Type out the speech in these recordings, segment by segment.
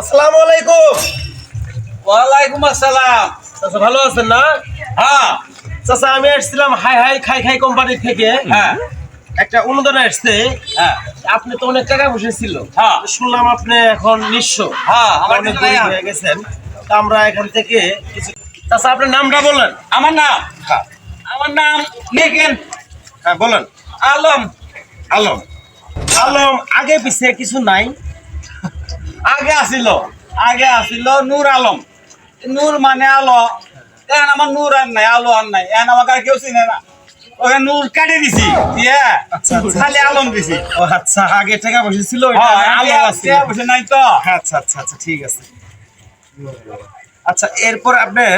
আসসালামু আলাইকুম। ওয়ালাইকুম আসসালাম। চাচা ভালো আছেন না? হ্যাঁ। চাচা আমি আসছিলাম হাই হাই খাই খাই কোম্পানি থেকে। হ্যাঁ। একটা অনুদান আসছে হ্যাঁ। আপনি তো অনেক টাকা বসেছিল। হ্যাঁ। শুনলাম আপনি এখন নিঃস্ব। হ্যাঁ, আমার গরিব হয়ে গেছেন। তা আমরা এখান থেকে কিছু চাচা আপনার নামটা বলেন আমার নাম? হ্যাঁ। আমার নাম লিখেন। হ্যাঁ বলেন। আলম। আলম। আলম আগে পিছে কিছু নাই। আগে আসিল আগে আসিল নূর আলম। নূর মানে আলো। এখন আমার নূর আর নাই আলো আর নাই। এখন আমাকে আর কেউ চিনে না। ওকে নূর কাটি দিছি দিয়ে আচ্ছা, আচ্ছা। খালি আলম দিছি। ও আচ্ছা আগে টাকা বসেছিল হ্যাঁ, আলো আগে আছে। আছে, নাই তো। আচ্ছা আচ্ছা আচ্ছা ঠিক আছে। আচ্ছা এরপর আপনার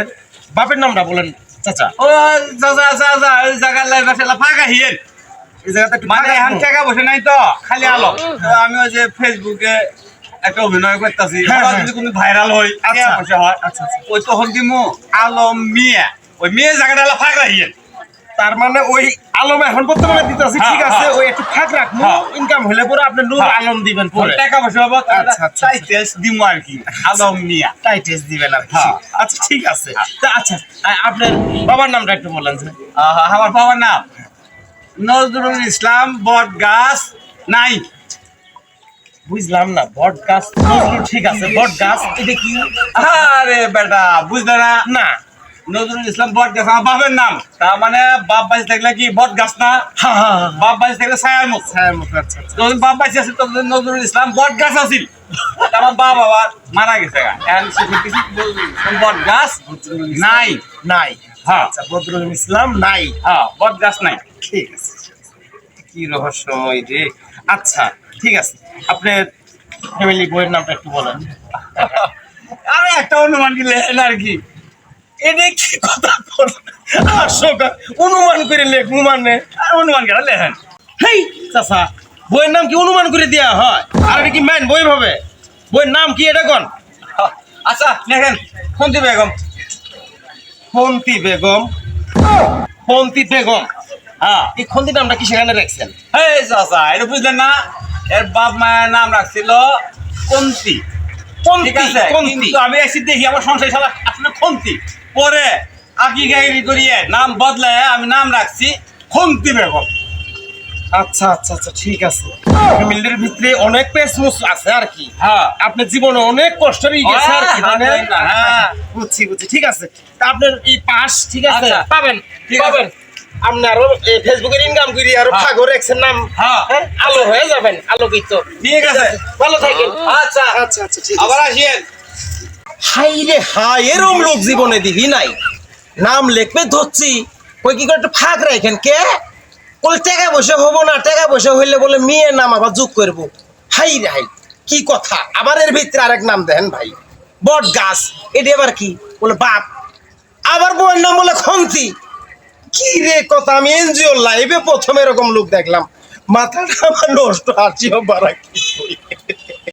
বাপের নামটা বলেন চাচা। ও চাচা চাচা ওই জায়গার লাইফ ফাঁকা হিয়েন এই জায়গাটা মানে ফাঁকা এখন টাকা বসে নাই তো খালি আলো। আমি ওই যে ফেসবুকে একটা অভিনয় করতেছি হ্যাঁ, হ্যাঁ। যদি কোনো ভাইরাল হয় আচ্ছা। পয়সা হয় আচ্ছা, আচ্ছা। ওই তখন দিমু আলম মিয়া ওই মেয়ে জায়গাটা হলো ফাঁকা হিয়েন তার মানে ওই আলম এখন বর্তমানে হ্যাঁ, ঠিক আছে। ওই একটু ফাঁক রাখব। ইনকাম হলে পরে আপনি নূর। আলম দিবেন পরে টাকা পয়সা হব আচ্ছা, আচ্ছা। তাই আর কি আলম মিয়া টাইটেস দিবেন আর কি। আচ্ছা ঠিক আছে তা আচ্ছা আপনার বাবার নামটা একটু বলেন যে আমার বাবার নাম নজরুল ইসলাম বট গাছ নাই বুঝলাম না বট গাছ ঠিক আছে? বট গাছ এটা কি? আরে বেটা বুঝলে না? না। নজরুল ইসলাম বট গাছ আমার বাপের নাম। তার মানে বাপ বাঁচে থাকলে কি বট গাছ না বাপ বাঁচে থাকলে ছায়ার মুখ হ্যাঁ মুখ আচ্ছা আচ্ছা। যখন বাপ বাঁচে আছে তখন নজরুল ইসলাম বট গাছ আছিল আমার বাবা বাবা মারা গেছে বট গাছ নাই নাই। হ্যাঁ। আচ্ছা বদরুল ইসলাম নাই। হ্যাঁ বট গাছ নাই। ঠিক আছে কি রহস্যময় রে। আচ্ছা ঠিক আছে আপনার ফ্যামিলি বইয়ের নামটা একটু বলেন। আরে একটা অনুমান দিলে আর কি? কি কথা অনুমান করে লেখবো মানে আর অনুমান লেখেন। হেই, চাচা, বইয়ের নাম কি অনুমান করে দেয়া হয়? আর এটা কি মেন বই ভাবে বইয়ের নাম কি এটা কোন? আচ্ছা লেখেন ফোন দিবে এখন ফন্তি বেগম। ফন্তি বেগম। হ্যাঁ এই খন্তি নামটা কি সেখানে রাখছেন? এই চাচা, এটা বুঝলেন না? এর বাপ মায়ের নাম রাখছিল কন্তি ঠিক আছে? কিন্তু আমি এসে দেখি আমার সংসার সালা আসলে খন্তি। পরে আকি গাইরি করিয়ে নাম বদলায় আমি নাম রাখছি খন্তি বেগম। আচ্ছা আচ্ছা আচ্ছা ঠিক আছে। ফ্যামিলির ভিতরে অনেক পেসমুস আছে আর কি। হ্যাঁ। আপনার জীবনে অনেক কষ্টই গেছে আর কি হ্যাঁ, মানে হ্যাঁ, হ্যাঁ। বুঝছি বুঝছি ঠিক আছে। তা আপনার এই পাস ঠিক আছে? আচ্ছা। পাবেন ঠিক আছে। পাবেন। আপনি আরও ফেসবুকের ইনকাম করি আরও হ্যাঁ। ভাগও নাম। হ্যাঁ। হ্যাঁ আলো হয়ে যাবেন আলোকিত। ঠিক আছে। ভালো থাকেন। আচ্ছা। আচ্ছা আচ্ছা আবার আসিয়েন হাই রে হাই এরম লোক জীবনে দিবি নাই। নাম লিখবে ধরছি। ওই কি করে একটু ফাঁক রাখেন কে? বলে টাকা বসে হব না টাকা বসে হইলে বলে মেয়ে নাম আবার যোগ করব। হাই রে হাই কি কথা? আবার এর ভিতরে আরেক নাম দেন ভাই। বট গাছ এটা আবার কি? বলে বাপ। আবার বউয়ের নাম বলে খন্তি। কি রে কথা আমি এনজিও লাইভে প্রথম এরকম লোক দেখলাম মাথাটা আমার নষ্ট হাসিও বাড়া কি।